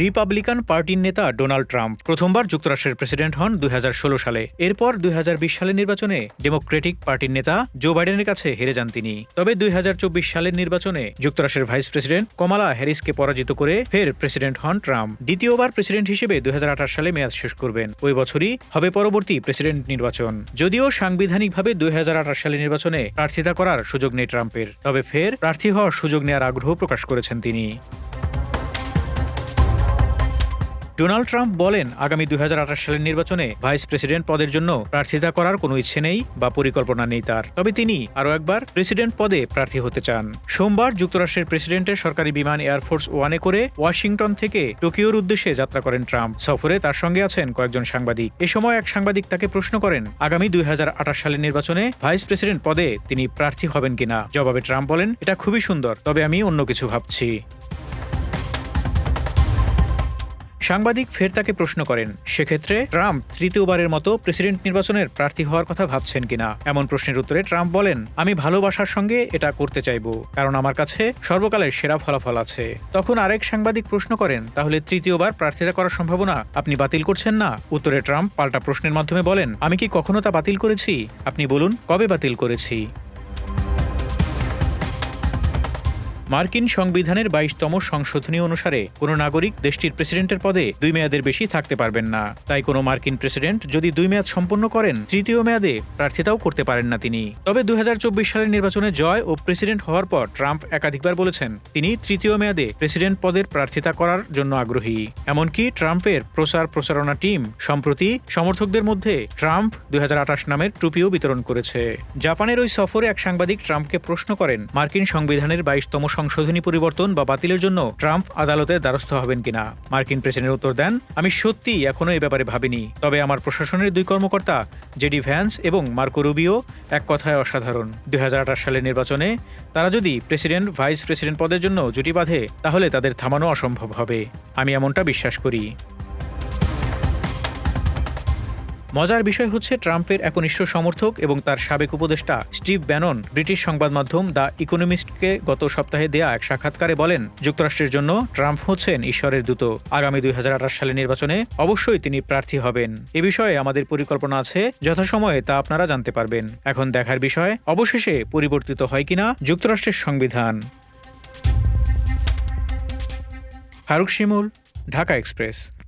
Republican পার্টির নেতা Donald Trump প্রথমবার যুক্তরাষ্ট্রের প্রেসিডেন্ট হন দুই হাজার ষোলো সালে। এরপর দুই হাজার বিশ সালের নির্বাচনে ডেমোক্রেটিক পার্টির নেতা জো বাইডেনের কাছে হেরে যান তিনি। তবে দুই হাজার চব্বিশ সালের নির্বাচনে যুক্তরাষ্ট্রের ভাইস প্রেসিডেন্ট কমালা হ্যারিসকে পরাজিত করে ফের প্রেসিডেন্ট হন ট্রাম্প দ্বিতীয়বার প্রেসিডেন্ট হিসেবে দুই সালে মেয়াদ শেষ করবেন। ওই বছরই হবে পরবর্তী প্রেসিডেন্ট নির্বাচন। যদিও সাংবিধানিকভাবে দুই সালের নির্বাচনে প্রার্থিতা করার সুযোগ নেই ট্রাম্পের তবে ফের প্রার্থী হওয়ার সুযোগ নেওয়ার আগ্রহ প্রকাশ করেছেন তিনি। ডোনাল্ড ট্রাম্প বলেন, আগামী দুই হাজার আঠাশ সালের নির্বাচনে ভাইস প্রেসিডেন্ট পদের জন্য প্রার্থিতা করার কোনো ইচ্ছে নেই বা পরিকল্পনা নেই তার। তবে তিনি আরও একবার প্রেসিডেন্ট পদে প্রার্থী হতে চান। সোমবার যুক্তরাষ্ট্রের প্রেসিডেন্টের সরকারি বিমান এয়ারফোর্স ওয়ানে করে ওয়াশিংটন থেকে টোকিওর উদ্দেশ্যে যাত্রা করেন ট্রাম্প। সফরে তার সঙ্গে আছেন কয়েকজন সাংবাদিক। এ সময় এক সাংবাদিক তাকে প্রশ্ন করেন, আগামী দুই হাজার আঠাশ সালের নির্বাচনে ভাইস প্রেসিডেন্ট পদে তিনি প্রার্থী হবেন কিনা? জবাবে ট্রাম্প বলেন, এটা খুবই সুন্দর, তবে আমি অন্য কিছু ভাবছি। সাংবাদিক ফের তাকে প্রশ্ন করেন, সেক্ষেত্রে ট্রাম্প তৃতীয়বারের মতো প্রেসিডেন্ট নির্বাচনের প্রার্থী হওয়ার কথা ভাবছেন কিনা? এমন প্রশ্নের উত্তরে ট্রাম্প বলেন, আমি ভালোবাসার সঙ্গে এটা করতে চাইব, কারণ আমার কাছে সর্বকালের সেরা ফলাফল আছে। তখন আরেক সাংবাদিক প্রশ্ন করেন, তাহলে তৃতীয়বার প্রার্থিতা করার সম্ভাবনা আপনি বাতিল করছেন না? উত্তরে ট্রাম্প পাল্টা প্রশ্নের মাধ্যমে বলেন, আমি কি কখনো তা বাতিল করেছি? আপনি বলুন, কবে বাতিল করেছি? মার্কিন সংবিধানের বাইশতম সংশোধনী অনুসারে কোনো নাগরিক দেশটির প্রেসিডেন্টের পদে দুই মেয়াদের বেশি থাকতে পারবেন না। তাই কোনো মার্কিন প্রেসিডেন্ট যদি দুই মেয়াদ সম্পন্ন করেন, তৃতীয় মেয়াদে প্রার্থিতাও করতে পারেন না তিনি। তবে দুই সালের নির্বাচনে জয় ও প্রেসিডেন্ট হওয়ার পর ট্রাম্প একাধিকবার বলেছেন, তিনি তৃতীয় মেয়াদে প্রেসিডেন্ট পদের প্রার্থিতা করার জন্য আগ্রহী। এমনকি ট্রাম্পের প্রচার প্রচারণা টিম সম্প্রতি সমর্থকদের মধ্যে ট্রাম্প দুই হাজার আঠাশ নামের টুপিও বিতরণ করেছে। জাপানের ওই সফরে এক সাংবাদিক ট্রাম্পকে প্রশ্ন করেন, মার্কিন সংবিধানের বাইশতম সংশোধনী পরিবর্তন বা বাতিলের জন্য ট্রাম্প আদালতের দ্বারস্থ হবেন কিনা? মার্কিন প্রেসিডেন্ট উত্তর দেন, আমি সত্যি এখনও এ ব্যাপারে ভাবিনি। তবে আমার প্রশাসনের দুই কর্মকর্তা, জেডি ভ্যান্স এবং মার্কো রুবিও, এক কথায় অসাধারণ। দুই হাজার আঠাশ সালের নির্বাচনে তারা যদি প্রেসিডেন্ট, ভাইস প্রেসিডেন্ট পদের জন্য জুটি বাঁধে, তাহলে তাদের থামানো অসম্ভব হবে। আমি এমনটা বিশ্বাস করি। মজার বিষয় হচ্ছে ট্রাম্পের একনিষ্ঠ সমর্থক এবং তার সাবেক উপদেষ্টা স্টিভ ব্যানন ব্রিটিশ সংবাদ মাধ্যম দ্য ইকোনমিস্টকে গত সপ্তাহে দেয়া এক সাক্ষাৎকারে বলেন, যুক্তরাষ্ট্রের জন্য ট্রাম্প হচ্ছেন ঈশ্বরের দূত। আগামী দুই সালের নির্বাচনে অবশ্যই তিনি প্রার্থী হবেন। এ বিষয়ে আমাদের পরিকল্পনা আছে, যথাসময়ে তা আপনারা জানতে পারবেন। এখন দেখার বিষয়, অবশেষে পরিবর্তিত হয় কিনা যুক্তরাষ্ট্রের সংবিধান? ফারুক শিমুল, ঢাকা এক্সপ্রেস।